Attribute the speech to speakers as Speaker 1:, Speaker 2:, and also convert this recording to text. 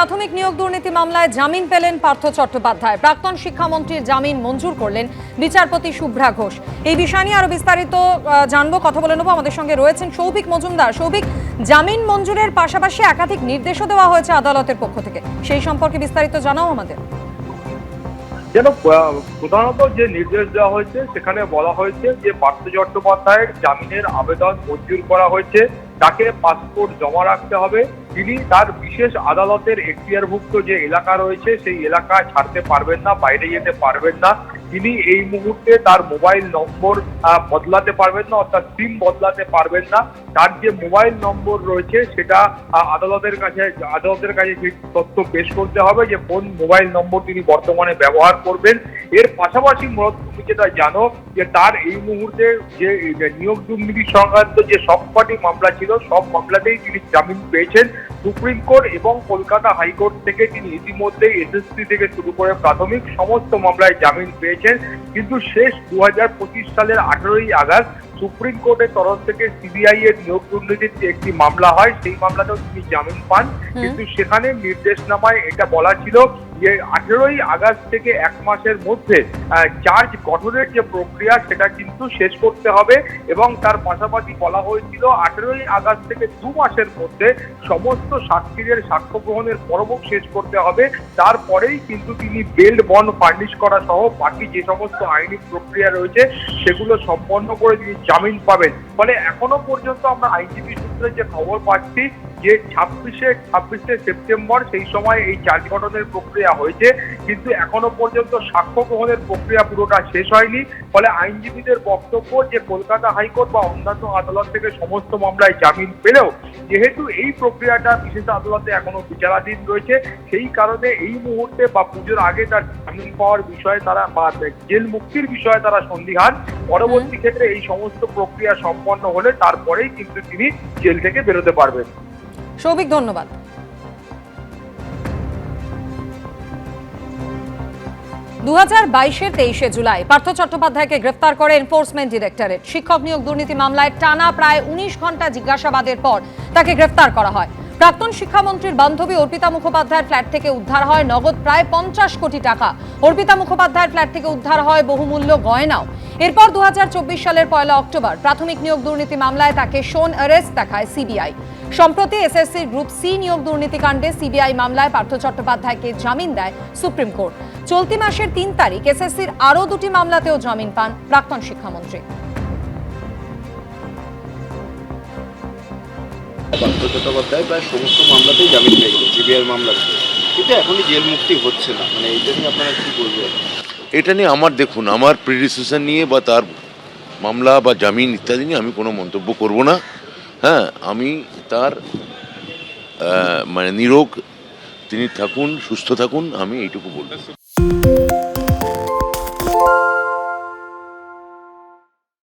Speaker 1: প্রাথমিক নিয়োগ দুর্নীতি মামলায় জামিন পেলেন পার্থ চট্টোপাধ্যায়। প্রাক্তন শিক্ষামন্ত্রীর জামিন মঞ্জুর করলেন বিচারপতি শুভ্রা ঘোষ। এই বিষয় নিয়ে আরও বিস্তারিত জানব, কথা বলে নেব। আমাদের সঙ্গে রয়েছেন সৌভিক মজুমদার। সৌভিক, জামিন মঞ্জুরের পাশাপাশি একাধিক নির্দেশও দেওয়া হয়েছে আদালতের পক্ষ থেকে। সেই সম্পর্কে বিস্তারিত জানাও আমাদের।
Speaker 2: যেন প্রধানত যে নির্দেশ দেওয়া হয়েছে, সেখানে বলা হয়েছে যে পার্থ চট্টোপাধ্যায়ের জামিনের আবেদন মঞ্জুর করা হয়েছে। তাকে পাসপোর্ট জমা রাখতে হবে। তিনি তার বিশেষ আদালতের এখতিয়ারভুক্ত যে এলাকা রয়েছে, সেই এলাকা ছাড়তে পারবেন না, বাইরে যেতে পারবেন না। তিনি এই মুহূর্তে তার মোবাইল নম্বর বদলাতে পারবেন না, অর্থাৎ সিম বদলাতে পারবেন না। তার যে মোবাইল নম্বর রয়েছে, সেটা আদালতের কাছে আদালতের কাছে তথ্য পেশ করতে হবে যে কোন মোবাইল নম্বর তিনি বর্তমানে ব্যবহার করবেন। এর পাশাপাশি মূলত তুমি যেটা জানো যে তার এই মুহূর্তে যে নিয়োগ দুর্নীতি সংক্রান্ত যে সবকটি মামলা ছিল সব মামলাতেই তিনি জামিন পেয়েছেন। সুপ্রিম কোর্ট এবং কলকাতা হাইকোর্ট থেকে তিনি ইতিমধ্যেই এসএসসি থেকে শুরু করে প্রাথমিক সমস্ত মামলায় জামিন পেয়েছেন। কিন্তু শেষ দু হাজার পঁচিশ সালের আঠারোই আগস্ট সুপ্রিম কোর্টের তরফ থেকে সিবিআই এর নিয়োগ দুর্নীতির একটি মামলা হয় সেই মামলাতেও তিনি জামিন পান। কিন্তু সেখানে নির্দেশনামায় এটা বলা ছিল যে আঠেরোই আগস্ট থেকে এক মাসের মধ্যে চার্জ গঠনের যে প্রক্রিয়া সেটা কিন্তু শেষ করতে হবে এবং তার পাশাপাশি বলা হয়েছিল আঠেরোই আগস্ট থেকে দু মাসের মধ্যে সমস্ত সাক্ষীদের সাক্ষ্য গ্রহণের পর্ব শেষ করতে হবে। তারপরেই কিন্তু তিনি বেল্ট বন ফার্নিশ করা সহ বাকি যে সমস্ত আইনি প্রক্রিয়া রয়েছে, সেগুলো সম্পন্ন করে তিনি জামিন পাবেন। ফলে এখনও পর্যন্ত আমরা আইনজীবী সূত্রে যে খবর পাচ্ছি, যে ছাব্বিশে ছাব্বিশে সেপ্টেম্বর সেই সময় এই চার্জ গঠনের প্রক্রিয়া হয়েছে। কিন্তু এখনও পর্যন্ত সাক্ষ্য গ্রহণের প্রক্রিয়া পুরোটা শেষ হয়নি। ফলে আইনজীবীদের বক্তব্য যে কলকাতা হাইকোর্ট বা অন্যান্য আদালত থেকে সমস্ত মামলায় জামিন পেলেও, যেহেতু এই প্রক্রিয়াটা বিশেষ আদালতে এখনও বিচারাধীন রয়েছে, সেই কারণে এই মুহূর্তে বা পুজোর আগে তার জামিন পাওয়ার বিষয়ে তারা বা জেল মুক্তির বিষয়ে তারা সন্দিহান। পরবর্তী ক্ষেত্রে এই সমস্ত প্রক্রিয়া সম্পন্ন হলে তারপরেই কিন্তু তিনি জেল থেকে বেরোতে পারবেন।
Speaker 1: সৌভিক, ধন্যবাদ। দু হাজার বাইশের তেইশে জুলাই পার্থ চট্টোপাধ্যায়কে গ্রেফতার করে এনফোর্সমেন্ট ডিরেক্টরেট। শিক্ষক নিয়োগ দুর্নীতি মামলায় টানা প্রায় উনিশ ঘণ্টা জিজ্ঞাসাবাদের পর তাকে গ্রেফতার করা হয়। প্রাক্তন শিক্ষামন্ত্রীর বান্ধবী অর্পিতা মুখোপাধ্যায়ের ফ্ল্যাট থেকে উদ্ধার হয় নগদ প্রায় পঞ্চাশ কোটি টাকা। অর্পিতা মুখোপাধ্যায়ের ফ্ল্যাট থেকে উদ্ধার হয় বহুমূল্য গয়নাও। এরপর দু হাজার চব্বিশ সালের পয়লা অক্টোবর প্রাথমিক নিয়োগ দুর্নীতি মামলায় তাকে শোন অ্যারেস্ট দেখায় সিবিআই। সম্প্রতি এসএসসি গ্রুপ সি নিয়োগ দুর্নীতিকাণ্ডে সিবিআই মামলায় পার্থ চট্টোপাধ্যায়কে জামিন দেয় সুপ্রিম কোর্ট। চলতি মাসের তিন তারিখ এসএসসির আরও দুটি মামলাতেও জামিন পান প্রাক্তন শিক্ষামন্ত্রী।
Speaker 3: পার্থ চট্টোপাধ্যায় প্রায় সমস্ত মামলাতেই জামিন পেয়ে গেল সিবিআই মামলাতে কিন্তু এখনই জেল মুক্তি হচ্ছে না মানে এইটা নিয়ে আপনারা কি বলবেন?
Speaker 4: এটা নিয়ে আমার দেখুন, আমার প্রিডিসিশন নিয়ে বা তার মামলা বা জামিন ইত্যাদি নিয়ে আমি কোনো মন্তব্য করব না। হ্যাঁ আমি তার মানে নিরোগ, তিনি থাকুন, সুস্থ থাকুন, আমি এইটুকু বলব।